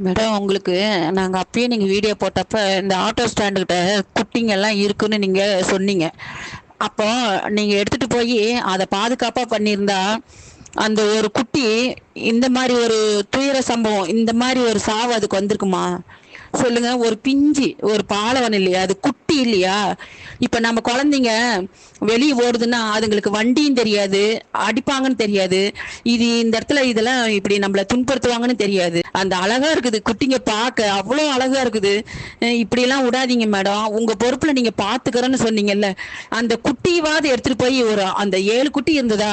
Madam உங்களுக்கு நாங்கள் அப்பயே நீங்கள் வீடியோ போட்டப்ப இந்த ஆட்டோ ஸ்டாண்டுக்கிட்ட குட்டிங்கெல்லாம் இருக்குன்னு நீங்கள் சொன்னீங்க. அப்போ நீங்கள் எடுத்துகிட்டு போய் அதை பாதுகாப்பாக பண்ணியிருந்தா அந்த ஒரு குட்டி இந்த மாதிரி ஒரு துயர சம்பவம் இந்த மாதிரி ஒரு சாவு அதுக்கு வந்திருக்குமா? சொல்லுங்க ஒரு பிஞ்சு ஒரு பாலவன் இல்லையா அது குட்டி இல்லையா? இப்ப நம்ம குழந்தைங்க வெளியே ஓடுதுன்னா அதுங்களுக்கு வண்டியும் தெரியாது அடிப்பாங்கன்னு தெரியாது. இது இந்த இடத்துல இதெல்லாம் இப்படி நம்மள துன்புறுத்துவாங்கன்னு தெரியாது. அந்த அழகா இருக்குது குட்டிங்க பார்க்க அவ்வளோ அழகா இருக்குது. இப்படி எல்லாம் விடாதீங்க மேடம். உங்க பொறுப்புல நீங்க பாத்துக்கிறேன்னு சொன்னீங்கல்ல. அந்த குட்டியவாது எடுத்துட்டு போய் ஒரு அந்த ஏழு குட்டி இருந்ததா?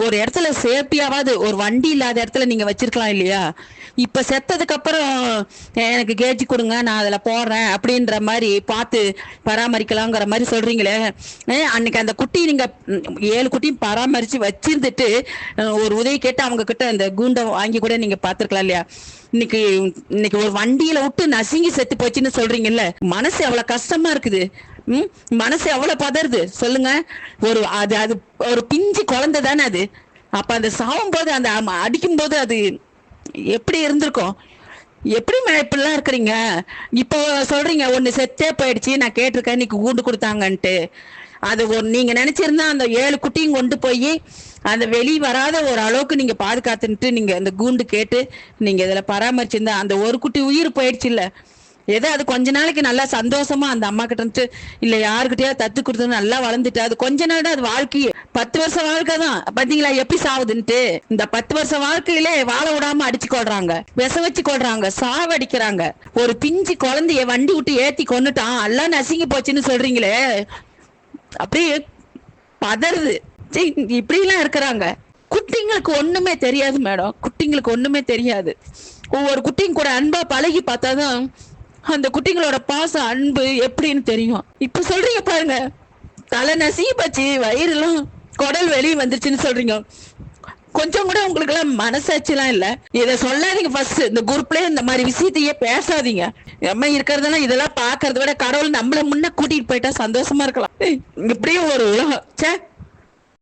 ஒரு இடத்துல சேஃப்டியாவது ஒரு வண்டி இல்லாத இடத்துல நீங்க வச்சிருக்கலாம் இல்லையா? இப்ப செத்ததுக்கு அப்புறம் எனக்கு கேஜி கொடுங்க நான் அதுல போடுறேன் அப்படின்ற மாதிரி பார்த்து பராமரிக்கலாங்கிற மாதிரி சொல்றீங்களே. அன்னைக்கு அந்த குட்டி நீங்க ஏழு குட்டியும் பராமரிச்சு வச்சிருந்துட்டு ஒரு உதவி கேட்டு அவங்க கிட்ட அந்த கூண்டை வாங்கி கூட நீங்க பாத்துருக்கலாம் இல்லையா? இன்னைக்கு இன்னைக்கு ஒரு வண்டியில விட்டு நசுங்கி செத்து போச்சுன்னு சொல்றீங்கல்ல? மனசு எவ்வளவு கஷ்டமா இருக்குது. ம்? மனசு எவ்வளவு பதறுது? சொல்லுங்க. ஒரு அது அது ஒரு பிஞ்சு குழந்தை தானே அது. அப்ப அந்த சாவும் போது அந்த அடிக்கும் போது அது எப்படி இருந்திருக்கும்? எப்படி இப்படிலாம் இருக்கிறீங்க? இப்போ சொல்றீங்க ஒன்று செத்தே போயிடுச்சு நான் கேட்டிருக்கேன் இன்னைக்கு கூண்டு கொடுத்தாங்கன்ட்டு. அது ஒரு நீங்க நினைச்சிருந்தா அந்த ஏழு குட்டியும் கொண்டு போய் அந்த வெளி வராத ஒரு அளவுக்கு நீங்க பாதுகாத்துட்டு நீங்க அந்த கூண்டு கேட்டு நீங்க இதுல பராமரிச்சிருந்தா அந்த ஒரு குட்டி உயிர் போயிடுச்சு இல்லை? ஏதோ அது கொஞ்ச நாளைக்கு நல்லா சந்தோஷமா அந்த அம்மா கிட்ட இருந்து இல்ல யாருக்கிட்டயா தத்து கொடுத்தது நல்லா வளர்ந்துட்டு அது கொஞ்ச நாள் தான் அது வாழ்க்கையே. பத்து வருஷம் வாழ்க்கை தான். பாத்தீங்களா எப்படி சாவுதுன்ட்டு? இந்த பத்து வருஷம் வாழ்க்கையில வாழ விடாம அடிச்சு கொள்றாங்க. விச வச்சு கொள்றாங்க. சாவடிக்கிறாங்க. ஒரு பிஞ்சு குழந்தைய வண்டி விட்டு ஏத்தி கொன்னுட்டான். எல்லாம் நசுங்கி போச்சுன்னு சொல்றீங்களே. அப்படியே பதறுது. சீ, இப்படிலாம் இருக்கிறாங்க. குட்டிங்களுக்கு ஒண்ணுமே தெரியாது மேடம். குட்டிங்களுக்கு ஒண்ணுமே தெரியாது. ஒவ்வொரு குட்டியும் கூட அன்பா பழகி பார்த்தாதான் அந்த குட்டிங்களோட பாசம் அன்பு எப்படின்னு தெரியும். இப்ப சொல்றீங்க பாருங்க. தலை நசுங்கி போச்சு வயிறுலாம் குடல் வெளியே வந்துருச்சுன்னு சொல்றீங்க. கொஞ்சம் கூட உங்களுக்கு எல்லாம் மனசாட்சிலாம் இல்ல. இதை சொல்லாதீங்க ஃபர்ஸ்ட் இந்த குரூப்ல இந்த மாதிரி விஷயத்தையே பேசாதீங்க. நம்ம இருக்கிறதெல்லாம் இதெல்லாம் பாக்குறத விட கடவுள் நம்மள முன்ன கூட்டிட்டு போயிட்டா சந்தோஷமா இருக்கலாம். இப்படியும் ஒரு உலகம். ச்சே